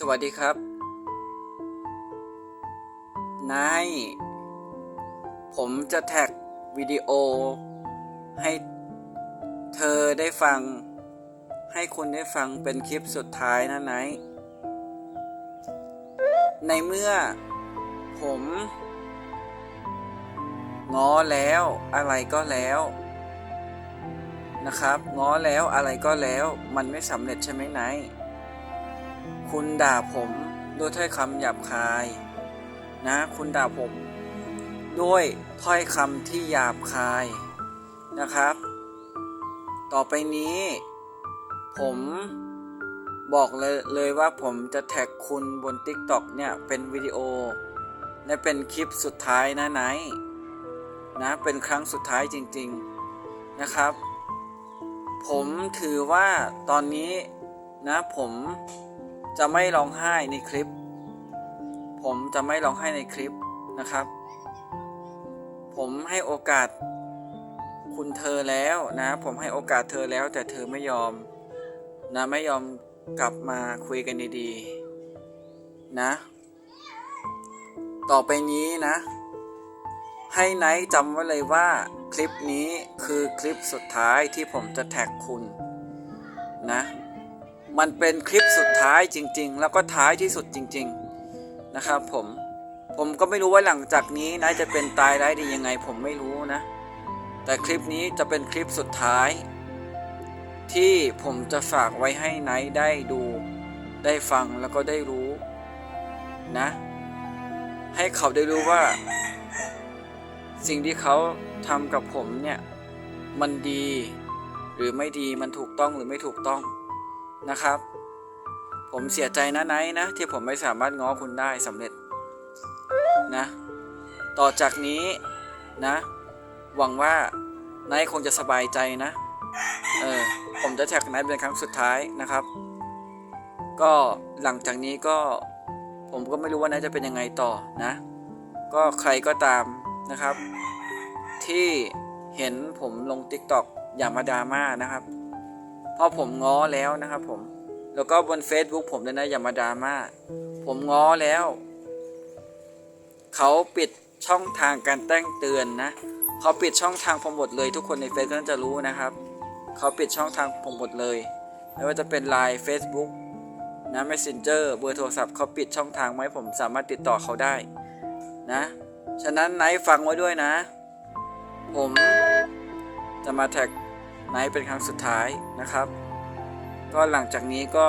สวัสดีครับ นาย ผมจะแท็กวิดีโอ ให้เธอได้ฟัง ให้คุณได้ฟังเป็นคลิปสุดท้ายนะไนาย ในเมื่อผมง้อแล้วอะไรก็แล้วนะครับ ง้อแล้วอะไรก็แล้ว มันไม่สำเร็จใช่ไหมไนาย คุณด่าผมด้วยถ้อยคำหยาบคาย นะ คุณด่าผม ด้วยถ้อยคำที่หยาบคายนะครับ ต่อไปนี้ ผมบอกเลยเลยว่าผมจะแท็กคุณบน TikTok เนี่ยเป็นวิดีโอ และเป็นคลิปสุดท้ายนะไนนะเป็นครั้งสุดท้ายจริง ๆนะครับ ผมถือว่าตอนนี้นะผม จะไม่ร้องไห้ในคลิป ผมจะไม่ร้องไห้ในคลิปนะครับ ผมให้โอกาส คุณเธอแล้วนะ ผมให้โอกาสเธอแล้ว แต่เธอไม่ยอม นะไม่ยอมกลับมาคุยกันดีๆ นะ ต่อไปนี้นะ ให้ไนท์จำไว้เลยว่า คลิปนี้คือคลิปสุดท้ายที่ผมจะแท็กคุณนะ มันเป็นคลิปสุดท้ายจริง ๆ แล้วก็ท้ายที่สุดจริง ๆนะครับผมผมก็ไม่รู้ว่าหลังจากนี้นายจะเป็นตายร้ายดียังไง ผมไม่รู้นะ แต่คลิปนี้จะเป็นคลิปสุดท้าย ที่ผมจะฝากไว้ให้ไนท์ได้ดู ได้ฟังแล้วก็ได้รู้นะ ให้เขาได้รู้ว่า สิ่งที่เขาทำกับผมเนี่ย มันดีหรือไม่ดีมันถูกต้องหรือไม่ถูกต้อง นะครับ ผมเสียใจนะไนท์นะ ที่ผมไม่สามารถง้อคุณได้สำเร็จนะ ต่อจากนี้นะ หวังว่าไนท์คงจะสบายใจนะ เออ ผมจะแท็กไนท์เป็นครั้งสุดท้ายนะครับ ก็หลังจากนี้ก็ผมก็ไม่รู้ว่าไนท์จะเป็นยังไงต่อนะ ก็ใครก็ตามนะครับ ที่เห็นผมลง TikTok อย่ามาดราม่านะครับ เพราะผมง้อแล้วนะครับผม แล้วก็บน Facebook ผมด้วยนะอย่ามาดราม่า ผมง้อแล้ว เขาปิดช่องทางการแจ้งเตือนนะเขาปิดช่องทางผมหมดเลย ทุกคนในเฟซก็น่าจะรู้นะครับ เขาปิดช่องทางผมหมดเลย ไม่ว่าจะเป็น Line Facebook นะ Messenger เบอร์โทรศัพท์เขาปิดช่องทางไว้ผมสามารถติดต่อเขาได้นะ ฉะนั้นไนท์ฟังไว้ด้วยนะ ผมจะมาแท็ก ไนท์เป็นครั้งสุดท้ายนะครับ ก็หลังจากนี้ก็